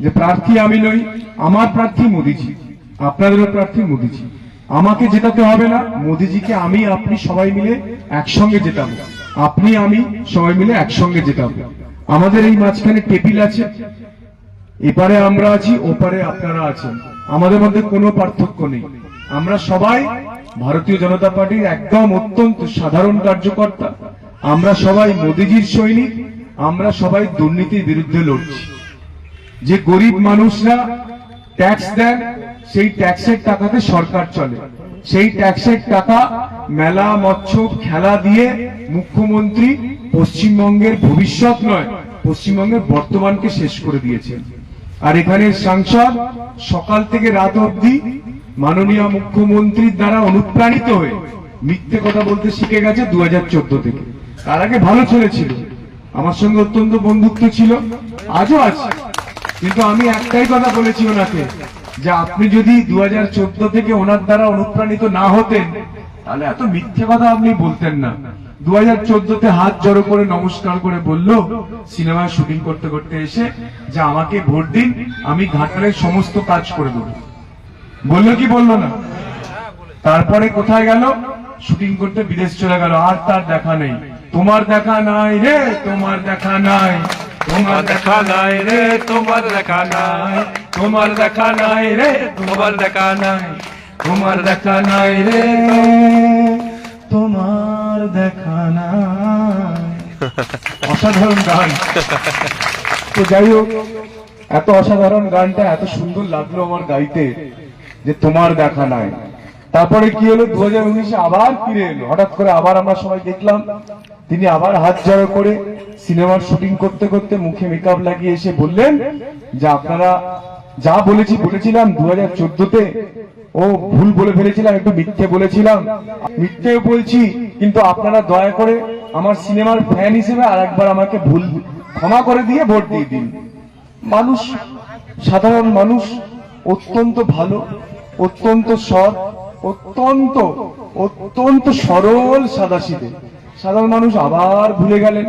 যে প্রার্থী আমি নই, আমার প্রার্থী মোদিজি। আপনাদেরও প্রার্থী মোদিজি। আমাকে জেতাতে হবে না, মোদিজিকে আমি, আপনি সবাই মিলে একসঙ্গে জেতাবো। আপনি, আমি সবাই মিলে একসঙ্গে জেতাবো। আমাদের এই মাঝখানে টেবিল আছে। এপারে আমরা আছি, ওপারে আপনারা আছেন। আমাদের মধ্যে কোনো পার্থক্য নেই। আমরা সবাই ভারতীয় জনতা পার্টির একদম অত্যন্ত সাধারণ কার্যকর্তা। আমরা সবাই মোদিজির সৈনিক। আমরা সবাই দুর্নীতির বিরুদ্ধে লড়ছি। যে গরিব মানুষরা ট্যাক্স দেন সেই ট্যাক্সের টাকাতে সরকার চলে। সেই ট্যাক্সের টাকা মেলা মৎস্য খেলা দিয়ে মুখ্যমন্ত্রী পশ্চিমবঙ্গের ভবিষ্যৎ নয়, পশ্চিমবঙ্গের বর্তমানকে শেষ করে দিয়েছেন আর এখানের সাংসদ সকাল থেকে রাত অবধি মাননীয় মুখ্যমন্ত্রীর দ্বারা অনুপ্রাণিত হয়ে মিথ্যে কথা বলতে শিখে গেছে দু হাজার চোদ্দ থেকে। তার আগে ভালো চলেছিল। আমার সঙ্গে অত্যন্ত বন্ধুত্ব ছিল। আজও আছে। কিন্তু আমি একটাই কথা বলেছি ওনাকে, যে আপনি যদি দু থেকে ওনার দ্বারা অনুপ্রাণিত না হতেন, তাহলে এত মিথ্যে কথা আপনি বলতেন না। দু হাজার চোদ্দতে হাত জড়ো করে নমস্কার করে বলল, সিনেমায় শুটিং করতে করতে এসে যে আমাকে ভোট দিন, আমি ঘাটালের সমস্ত কাজ করে দেবো। বলল কি বলল না? তারপরে কোথায় গেল? শুটিং করতে বিদেশ চলে গেল, আর তার দেখা নেই। তোমার দেখা নাই রে, তোমার দেখা নাই। তোমার দেখা নাই রে, তোমার দেখা নাই। তোমার দেখা নাই রে, তোমার দেখা নাই। তোমার দেখা নাই রে, তোমার দেখা নাই। অসাধারণ গান। তো যাই হোক, এত অসাধারণ গানটা এত সুন্দর লাগল আমার গাইতে যে তোমার দেখা নাই। তারপরে কি হলো? দু হাজার উনিশে আবার ফিরে এলো। হঠাৎ করে আবার আমরা সবাই দেখলাম, তিনি আবার হাত জড়ো করে সিনেমার শুটিং করতে করতে মুখে মেকআপ লাগিয়ে এসে বললেন, যে আপনারা যা বলেছি, বলেছিলাম দু হাজার চোদ্দতে। ও ভুল বলে ফেলেছিলাম, একটু মিথ্যে বলেছিলাম। মিথ্যেও বলছি, কিন্তু আপনারা দয়া করে আমার সিনেমার ফ্যান হিসেবে আর একবার আমাকে ভুল, ক্ষমা করে দিয়ে ভোট দিয়ে দিন। মানুষ, সাধারণ মানুষ অত্যন্ত ভালো, অত্যন্ত সৎ অত্যন্ত অত্যন্ত সরল সাদাসিদে সাধারণ মানুষ আবার ভুলে গেলেন।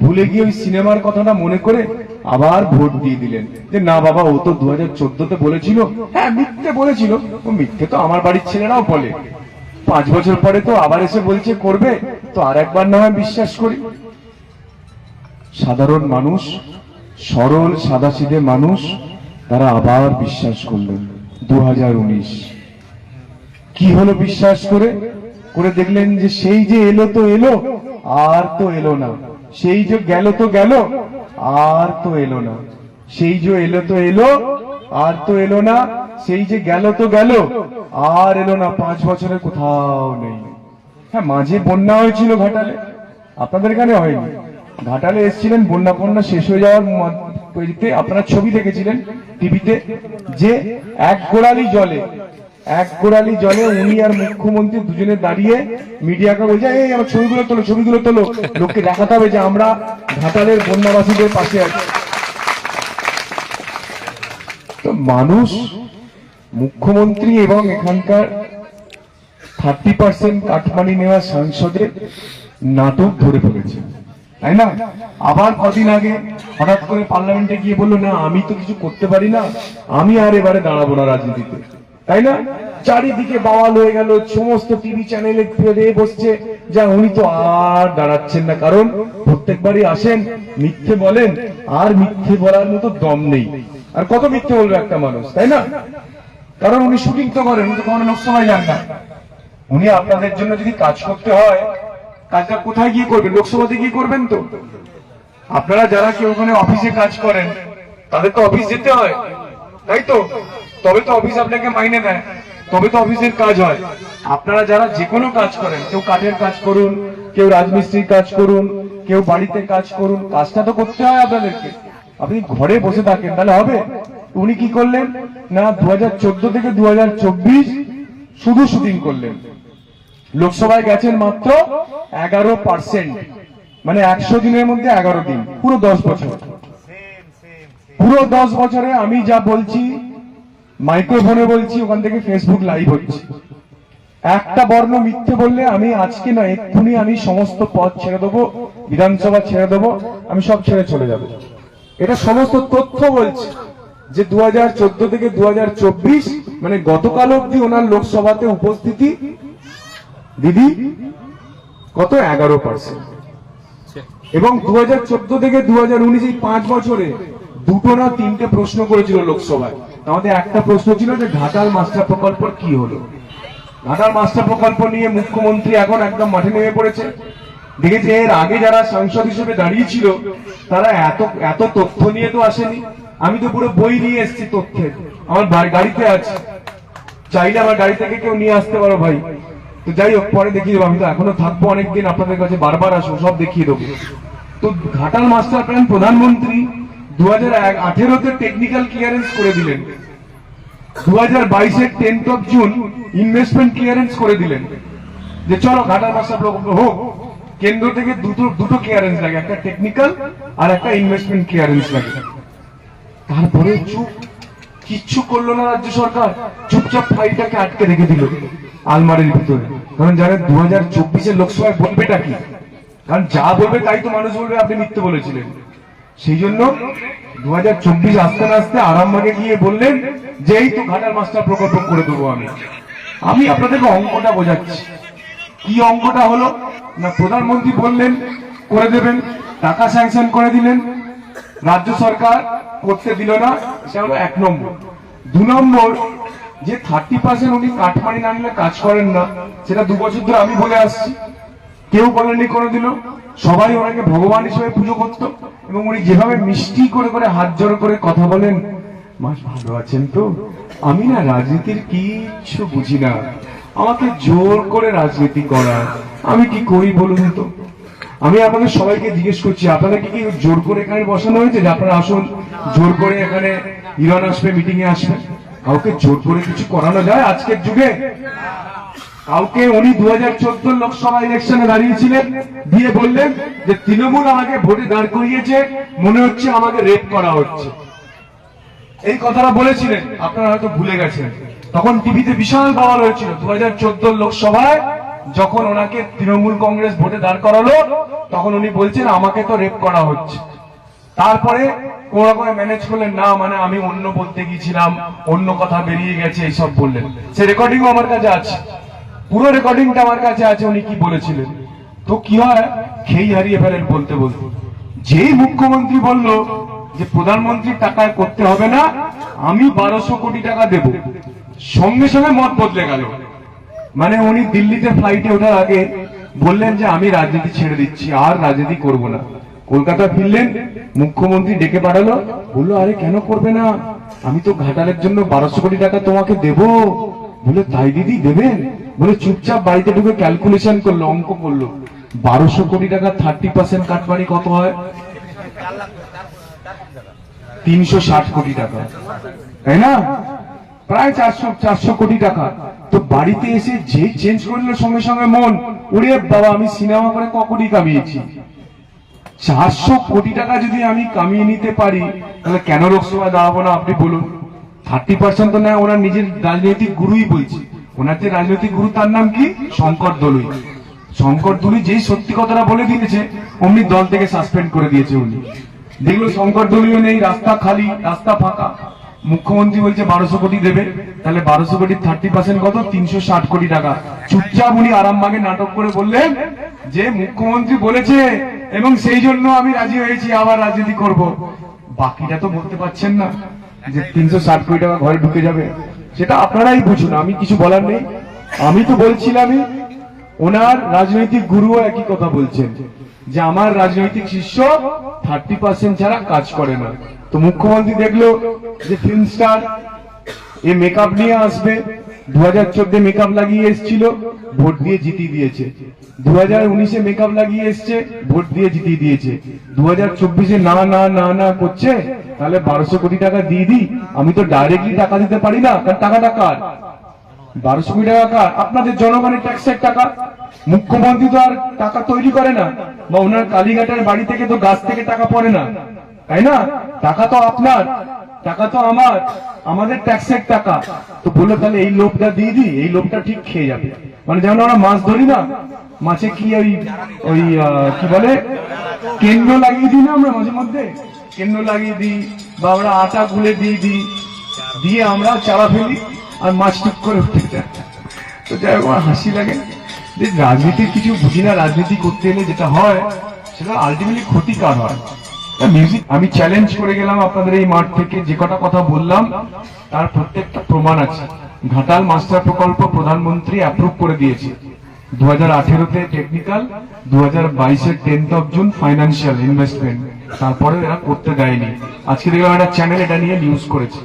ভুলে গিয়ে ওই সিনেমার কথাটা মনে করে আবার ভোট দিয়ে দিলেন। যে না বাবা, ও তো দু হাজার চোদ্দতে বলেছিল। হ্যাঁ মিথ্যে বলেছিল। ও মিথ্যে তো আমার বাড়ির ছেলেরাও বলে। পাঁচ বছর পরে তো আবার এসে বলছে, করবে? তো আর একবার না হয় বিশ্বাস করি। সাধারণ মানুষ, সরল সাদাসিধে মানুষ, তারা আবার বিশ্বাস করলেন। দু হাজার উনিশ। কি হলো বিশ্বাস করে? করে দেখলেন যে সেই যে এলো তো এলো, আর তো এলো না। সেই যে গেল তো গেল, আর তো এলো না। সেই যে এলো তো এলো, আর তো এলো না। সেই যে গেল তো গেল, আর এলো না। পাঁচ বছরে কোথাও নেই। হ্যাঁ মাঝে বন্যা হয়েছিল ঘাটালে। আপনাদের এখানে হয়নি। ঘাটালে এসেছিলেন, বন্যা বন্যা শেষ হয়ে যাওয়ার আপনারা ছবি দেখেছিলেন টিভিতে, যে এক গোড়ালি জলে এক গোড়ালি জলে উনি আর মুখ্যমন্ত্রী দুজনে দাঁড়িয়ে মিডিয়াকে বলছে, এই, আমার ছবিগুলো তোলো ছবিগুলো তোলো। লোককে দেখাতে হবে যে আমরা ঘাটালের বন্যাবাসীদের পাশে আছি। তো মানুষ, মুখ্যমন্ত্রী এবং এখানকার থার্টি পার্সেন্ট কাঠমানি নেওয়া সাংসদের নাটক ধরে ফেলেছে। তাই না? আবার কদিন আগে হঠাৎ করে পার্লামেন্টে গিয়ে বলল, না, আমি তো কিছু করতে পারি না, আমি আর এবারে দাঁড়াবো না রাজনীতিতে। তাই না? চারিদিকে বাওয়াল হয়ে গেল, সমস্ত টিভি চ্যানেলে ফিরে বসছে। যা উনি তো আর দাঁড়াচ্ছেন না, কারণ প্রত্যেকবারই আসেন, মিথ্যে বলেন, আর মিথ্যে বলার মতো দম নেই। আর কত মিথ্যে বলবে একটা মানুষ, তাই না? কারণ উনি শুটিং তো করেন, উনি তো কখনো লোকসভায় যান না। উনি আপনাদের জন্য যদি কাজ করতে হয়, কাজটা কোথায় গিয়ে করবেন? লোকসভাতে গিয়ে করবেন তো। আপনারা যারা কেউ ওখানে অফিসে কাজ করেন, তাদের তো অফিস যেতে হয়, তাই তো? তবে তো অফিস আপনাকে মাইনে দেয়। তবে তো অফিসের কাজ হয়। আপনারা যারা যে কোনো কাজ করেন, কেউ কাঠের কাজ করুন, কেউ রাজমিস্ত্রির কাজ করুন, কেউ বাড়িতে কাজ করুন, কাজটা তো করতে হয় আপনাদেরকে। আপনি ঘরে বসে থাকেন, তাহলে হবে? উনি কি করলেন? না দু থেকে দু শুধু শুটিং করলেন। লোকসভায় গেছেন মাত্র এগারো পার্সেন্ট মানে একশো দিনের মধ্যে এগারো দিন, পুরো দশ বছর। পুরো দশ বছরে আমি যা বলছি মাইক্রোফোনে বলছি, ওখান থেকে ফেসবুক লাইভ হচ্ছে। একটা বর্ণ মিথ্যে বললে আমি আজকে না, এক্ষুনি আমি সমস্ত পদ ছেড়ে দেবো, বিধানসভা ছেড়ে দেবো, আমি সব ছেড়ে চলে যাব। এটা সমস্ত তথ্য বলছে যে দু থেকে দু হাজার চব্বিশ মানে গতকাল অব্দি ওনার লোকসভাতে উপস্থিতি, দিদি, কত? এগারো পার্সেন্ট এবং দু হাজার চোদ্দ থেকে দু হাজার উনিশ, এই পাঁচ বছরে দুটো না তিনটে প্রশ্ন করেছিল লোকসভায়। আমাদের একটা প্রশ্ন ছিল যে ঘাটাল মাস্টার প্রকল্প কি হলো? ঘাটাল মাস্টার প্রকল্প নিয়ে মুখ্যমন্ত্রী এখন একদম মাঠে নেমে পড়েছে। দেখেছি এর আগে যারা সাংসদ হিসেবে দাঁড়িয়েছিল তারা এত এত তথ্য নিয়ে তো আসেনি। আমি তো পুরো বই নিয়ে এসেছি তথ্যের। আমার গাড়িতে আছে। চাইলে আমার গাড়ি থেকে কেউ নিয়ে আসতে পারো ভাই। তো যাই হোক, পরে দেখিয়ে দেবো। আমি তো এখনও থাকব অনেকদিন, আপনাদের কাছে বারবার আসব, সব দেখিয়ে দেবো। তো ঘাটাল মাস্টার প্ল্যান প্রধানমন্ত্রী টেকনিক্যাল ক্লিয়ারেন্স করে দিলেন। অফ জুন ইনভেস্টমেন্ট ক্লিয়ারেন্স করে দিলেন। যে চলো ঘাটাল মাস্টার প্রকল্প হোক, কেন্দ্র থেকে দুটো দুটো ক্লিয়ারেন্স লাগে, একটা টেকনিক্যাল আর একটা ইনভেস্টমেন্ট ক্লিয়ারেন্স লাগে। তারপরে চুপ, কিচ্ছু করল না রাজ্য সরকার। চুপচাপ ফাইলটাকে আটকে রেখে দিল আলমারির ভিতরে। কারণ জানেন দু হাজার চব্বিশের লোকসভায় বলবেটা কি? কারণ যা বলবে তাই তো মানুষ বলবে, আপনি মিথ্যে বলেছিলেন। সেই জন্য দু হাজার চব্বিশ আসতে না আসতে আরামবাগে গিয়ে বললেন যে এই তো ঘাটাল মাস্টার প্রকল্প করে দেবো আমি। আমি আপনাদেরকে অঙ্কটা বোঝাচ্ছি। কি অঙ্কটা হলো? না, প্রধানমন্ত্রী বললেন, করে দেবেন, টাকা স্যাংশন করে দিলেন, রাজ্য সরকার করতে দিল না সেটা হলো এক নম্বর। দু নম্বর, যে থার্টি পার্সেন্ট উনি কাঠমানি না নিলে কাজ করেন না, সেটা দু বছর ধরে আমি বলে আসছি। কেউ বলেননি কোনোদিনও। সবাই ওনাকে ভগবান হিসেবে পুজো করত এবং উনি যেভাবে মিষ্টি করে করে হাত জড়ো করে কথা বলেন, মাস ভালো আছেন তো? আমি না রাজনীতির কিচ্ছু বুঝি না। আমাকে জোর করে রাজনীতি করা আমি কি করি বলুন তো? আমি আপনাদের সবাইকে জিজ্ঞেস করছি আপনাদেরকে কি জোর করে এখানে বসানো হয়েছে? যে আপনারা আসুন, জোর করে এখানে ইরান আসবে মিটিং এ আসবে। কাউকে জোর করে কিছু করানো যায় আজকের যুগে? কাউকে উনি দু হাজার চোদ্দ লোকসভা ইলেকশনে দাঁড়িয়েছিলেন, দিয়ে বললেন যে তৃণমূল আমাকে ভোটে দাঁড় করিয়েছে, মনে হচ্ছে আমাকে রেপ করা হচ্ছে। এই কথাটা বলেছিলেন, আপনারা হয়তো ভুলে গেছেন। তখন টিভিতে বিশাল পাওয়ার হয়েছিল দু হাজার চোদ্দ লোকসভায় যখন ওনাকে তৃণমূল কংগ্রেস ভোটে দাঁড় করালো, তখন উনি বলছেন, আমাকে তো রেপ করা হচ্ছে। তারপরে কোন রকম ম্যানেজ করলেন, না মানে আমি অন্য বলতে গিয়েছিলাম, অন্য কথা বেরিয়ে গেছে, এইসব বললেন। সে রেকর্ডিংও আমার কাছে আছে। পুরো রেকর্ডিংটা আমার কাছে আছে, উনি কি বলেছিলেন? তো কি হয়? খেই হারিয়ে ফেলেন বলতে বলতে। যেই মুখ্যমন্ত্রী বলল যে প্রধানমন্ত্রীর টাকায় করতে হবে না, আমি বারোশো কোটি টাকা দেব। সঙ্গে সঙ্গে মত বদলে গেল। মানে উনি দিল্লিতে ফ্লাইটে ওঠার আগে বললেন যে, আমি রাজনীতি ছেড়ে দিচ্ছি, আর রাজনীতি করব না। কলকাতা ফিরলেন, মুখ্যমন্ত্রী ডেকে পাঠালো, বলল, আরে, কেন করবে না? আমি তো ঘাটালের জন্য বারোশো কোটি টাকা তোমাকে দেব। বলে তাই দিদি, দেবেন? বলে চুপচাপ বাড়িতে ঢুকে ক্যালকুলেশন করল, অঙ্ক করল। বারোশো কোটি টাকা থার্টি পার্সেন্ট কাটমানি কত হয়? তিনশো ষাট কোটি টাকা। তাই না? প্রায় চারশো চারশো কোটি টাকা। তো বাড়িতে এসে যে চেঞ্জ করল সঙ্গে সঙ্গে মন, ওরে বাবা, আমি সিনেমা করে কোটি কামিয়েছি? চারশো কোটি টাকা যদি আমি কামিয়ে নিতে পারি, তাহলে কেন লোকসভায় দাঁড়াবো না? আপনি বলুন। থার্টি পার্সেন্ট তো না, ওনার নিজের রাজনৈতিক গুরুই বলছি। ওনার যে রাজনৈতিক গুরু, তার নাম কি? শঙ্কর দলুই। শঙ্কর দলুই যেই সত্যি কথাটা বলে দিয়েছে, অমনি দল থেকে সাসপেন্ড করে দিয়েছে উনি। দেখল শঙ্কর দলীয় নেই, রাস্তা খালি, রাস্তা ফাঁকা। মুখ্যমন্ত্রী বলছে বারোশো কোটি দেবে, তাহলে বারোশো কোটি থার্টি পার্সেন্ট কত? তিনশো ষাট কোটি টাকা। চুপচাপ উনি আরামবাগে নাটক করে বললেন যে, মুখ্যমন্ত্রী বলেছে, এবং সেই জন্য আমি রাজি হয়েছি, আবার রাজনীতি করব। বাকিটা তো বলতে পারছেন না যে তিনশো ষাট কোটি টাকা ঘরে ঢুকে যাবে। সেটা আপনারাই বুঝুন, আমি কিছু বলার নেই। আমি তো বলছিলামই, ওনার রাজনৈতিক গুরুও একই কথা বলছেন, যে আমার রাজনৈতিক শিষ্য থার্টি পার্সেন্ট ছাড়া কাজ করে না। তো মুখ্যমন্ত্রী দেখল যে ফিল্ম স্টার এ মেকআপ নিয়ে আসবে দু হাজার চোদ্দে মেকআপ লাগিয়ে এসেছিল, ভোট দিয়ে জিতিয়ে দিয়েছে। দু হাজার উনিশে মেকআপ লাগিয়ে এসছে, ভোট দিয়ে জিতিয়ে দিয়েছে। দু হাজার চব্বিশে না না না না করছে, তাহলে বারোশো কোটি টাকা দিয়ে দিই। আমি তো ডাইরেক্টলি টাকা দিতে পারি না, কারণ টাকাটা কার? বারোশো কোটি টাকা কার? আপনাদের জনগণের ট্যাক্সের টাকা। মুখ্যমন্ত্রী তো আর টাকা তৈরি করে না, বা ওনার কালীঘাটের বাড়ি থেকে তো গাছ থেকে টাকা পড়ে না। তাই না? টাকা তো আপনার, টাকা তো আমার, আমাদের ট্যাক্সের টাকা। তো বলল তাহলে এই লোকটা দিয়ে দিই, এই লোকটা ঠিক খেয়ে যাবে। মানে যেমন আমরা মাছ ধরি না, মাছে কি ওই ওই কি বলে? কেন্দ্র লাগিয়ে দিই না আমরা মাঝে মধ্যে? কেন্দ্র লাগিয়ে দিই, বা আমরা আটা গুলে দিয়ে দিই, দিয়ে আমরা চারা ফেলি, আর মাছ টুক করে উঠে যায়। তো যাই হোক হাসি লাগে যে রাজনীতির কিছু বুঝি না, রাজনীতি করতে এলে যেটা হয়, সেটা আলটিমেটলি ক্ষতিকার হয়। মিউজিক আমি চ্যালেঞ্জ করে গেলাম আপনাদের এই মাঠ থেকে, যে কটা কথা বললাম, তার প্রত্যেকটা প্রমাণ আছে। ঘাটাল মাস্টার প্রকল্প প্রধানমন্ত্রী অ্যাপ্রুভ করে দিয়েছে। দু হাজার আঠেরোতে টেকনিক্যাল দু হাজার বাইশের tenth of June financial investment তারপরে এরা করতে দেয়নি। আজকে দেখলাম একটা চ্যানেল এটা নিয়ে নিউজ করেছে।